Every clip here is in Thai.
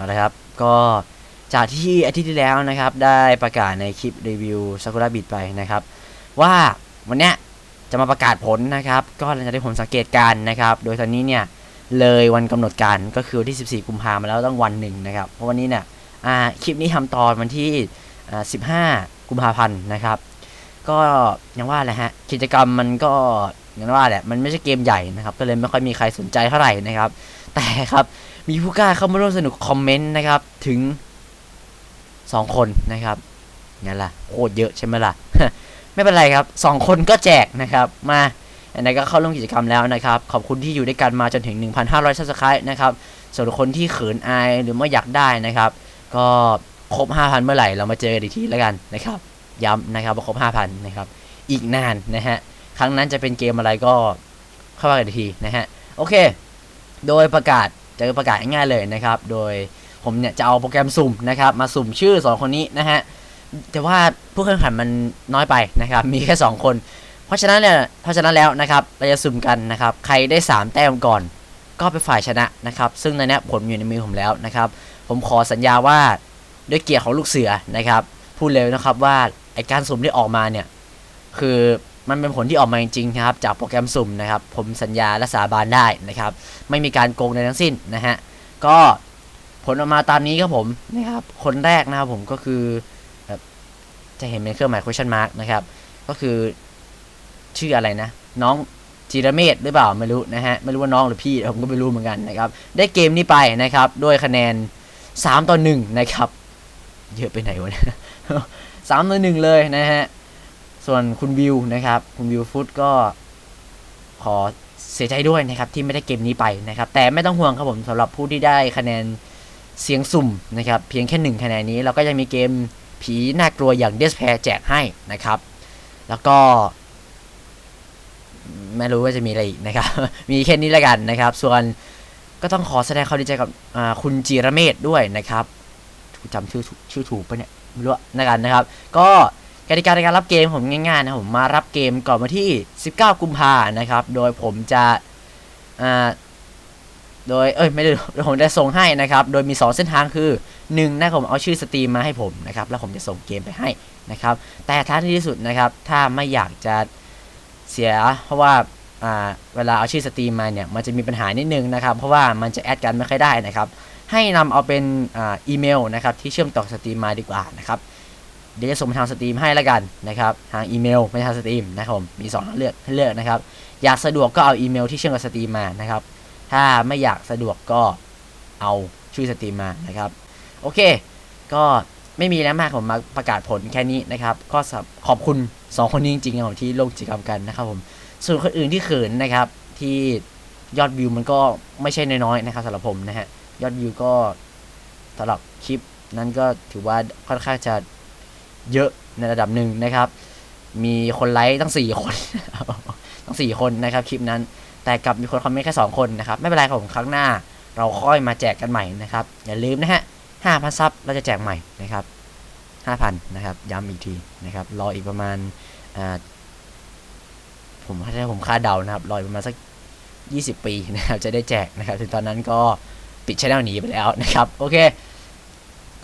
เอาละครับก็จากที่อาทิตย์ที่แล้วนะครับ ได้ประกาศในคลิปรีวิวซากุระบิดไปนะครับ ว่าวันเนี้ยจะมาประกาศผลนะครับ ก็หลังจากที่ผมสังเกตการนะครับ โดยตอนนี้เนี่ยเลยวันกำหนดการก็คือที่ 14 กุมภาพันธ์มาแล้วต้องวันหนึ่งนะครับ เพราะวันนี้เนี่ยคลิปนี้ทำตอนวันที่ 15 กุมภาพันธ์นะครับ ก็ยังว่าแหละฮะกิจกรรมมันก็ย่างว่าแหละมันไม่ใช่เกมใหญ่นะครับ ก็เลยไม่ค่อยมีใครสนใจเท่าไหร่นะครับ แต่ครับ มีผู้กล้าเข้ามาร่วมสนุกคอมเมนต์นะครับถึง 2 คนนะครับงั้นล่ะโคตรเยอะใช่ไหมล่ะ ไม่เป็นไรครับ 2 คนก็แจกนะครับ มาอันนี้ก็เข้าร่วมกิจกรรมแล้วนะครับ ขอบคุณที่อยู่ด้วยกันมาจนถึง 1,500ซับสไครต์นะครับส่วนคนที่เขินอายหรือไม่อยากได้นะครับ ก็ครบ 5,000 เมื่อไหร่เรามาเจอกันอีกทีแล้วกันนะครับ ย้ำนะครับว่าครบ 5,000 นะครับ อีกนานนะฮะครั้งนั้นจะเป็นเกมอะไรก็เข้าว่ากันอีกทีนะฮะโอเค โดยประกาศ จะประกาศง่ายๆเลยนะครับ โดยผมเนี่ยจะเอาโปรแกรมสุ่มนะครับ มาสุ่มชื่อ 2 คนนี้นะฮะแต่ว่าผู้แข่งขันมันน้อยไปนะครับ มีแค่ 2 คน เพราะฉะนั้นเนี่ยเพราะฉะนั้นแล้วนะครับเราจะสุ่มกันนะครับ ใครได้ 3 แต้มก่อน ก็เป็นฝ่ายชนะนะครับ ซึ่งในนี้ผลอยู่ในมือผมแล้วนะครับ ผมขอสัญญาว่าด้วยเกียรติของลูกเสือนะครับพูดเลยนะครับว่าไอการสุ่มที่ออกมาเนี่ยคือ มันเป็นผลที่ออกมาจริงๆนะครับจากโปรแกรมสุ่มนะครับผมสัญญาและสาบานได้นะครับไม่มีการโกงใดทั้งสิ้นนะฮะก็ผลออกมาตามนี้ครับผมนะครับคนแรกนะครับผมก็คือจะเห็นเป็นเครื่องหมาย question mark นะครับก็คือชื่ออะไรนะ น้องจีรเมธหรือเปล่าไม่รู้นะฮะไม่รู้ว่าน้องหรือพี่ผมก็ไม่รู้เหมือนกันนะครับได้เกมนี้ไปนะครับด้วยคะแนน 3 ต่อ 1 นะครับ เยอะไปไหนวะเนี่ยสามต่อหนึ่งเลยนะฮะ ส่วนคุณวิวนะครับ คุณวิวฟุตก็ขอเสียใจด้วยนะครับ ที่ไม่ได้เกมนี้ไปนะครับ แต่ไม่ต้องห่วงครับผมสำหรับผู้ที่ได้คะแนนเสียงสุ่มนะครับ เพียงแค่หนึ่งคะแนนนี้ เราก็ยังมีเกมผีน่ากลัวอย่างเดสแพรแจกให้นะครับ แล้วก็ไม่รู้ว่าจะมีอะไรอีกนะครับ มีแค่นี้แล้วกันนะครับ ส่วนก็ต้องขอแสดงความดีใจกับคุณจีรเมธด้วยนะครับจำชื่อชื่อถูกปะเนี่ยไม่รู้นะกันนะครับ ก็ กติกาในการรับเกมผมง่ายๆนะผมมารับเกมก่อนวันที่ 19 กุมภานะครับ โดยผมจะอ่าโดยเอ้ยไม่ได้ผมจะส่งให้นะครับ โดยมี 2 เส้นทางคือ1นะผมเอาชื่อสตรีมมาให้ผมนะครับ แล้วผมจะส่งเกมไปให้นะครับ แต่ท้ายที่สุดนะครับ ถ้าไม่อยากจะเสียเพราะว่าอ่าเวลาเอาชื่อสตรีมมาเนี่ยมันจะมีปัญหานิดนึงนะครับ เพราะว่ามันจะแอดกันไม่ค่อยได้นะครับ ให้นำเอาเป็นอาอีเมลนะครับที่เชื่อมต่อสตรีมมาดีกว่านะครับ เดี๋ยวจะส่งไปทางสตรีมให้ล้วกันนะครับทางอีเมลไม่ทางสตรีมนะครับผมมีสองทางเลือกให้เลือกนะครับอยากสะดวกก็เอาอีเมลที่เชื่อมกับสตรีมมานะครับถ้าไม่อยากสะดวกก็เอาชื่อสตรีมมานะครับโอเค ก็ไม่มีแล้วมากผมมาประกาศผลแค่นี้นะครับก็ขอบคุณ 2 คนนี้จริงๆครับที่ลงกิจกรรมกันนะครับผมส่วนคนอื่นที่เขินนะครับที่ยอดวิวมันก็ไม่ใช่น้อยๆนะครับสำหรับผมนะฮะยอดวิวก็สำหรับคลิปนั้นก็ถือว่าค่อนข้างจะ เยอะในระดับหนึ่งนะครับ มีคนไลค์ตั้ง 4 คน ตั้ง 4 คนนะครับคลิปนั้น แต่กลับมีคนคอมเมนต์แค่ 2 คนนะครับ ไม่เป็นไรครับผมครั้งหน้า เราค่อยมาแจกกันใหม่นะครับ อย่าลืมนะฮะ5,000ซับเราจะแจกใหม่นะครับ5,000นนะครับ ย้ำอีกทีนะครับ รออีกประมาณผมถ้าผมคาดเดานะครับ รออีกประมาณสัก 20 ปีนะครับ จะได้แจกนะครับ ถึงตอนนั้นก็ปิดช่องหนีไปแล้วนะครับ โอเค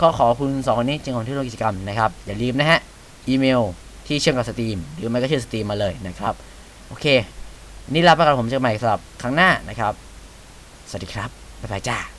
ก็ขอคุณสองคนนี้จริงของที่ร่วมกิจกรรมนะครับ อย่าลืมนะฮะ อีเมลที่เชื่อมกับสตรีมหรือไม่ก็ชื่อสตรีมมาเลยนะครับ โอเค นี่ลาไปก่อนผมเจอใหม่สำหรับครั้งหน้านะครับ สวัสดีครับ บ๊ายบายจ้า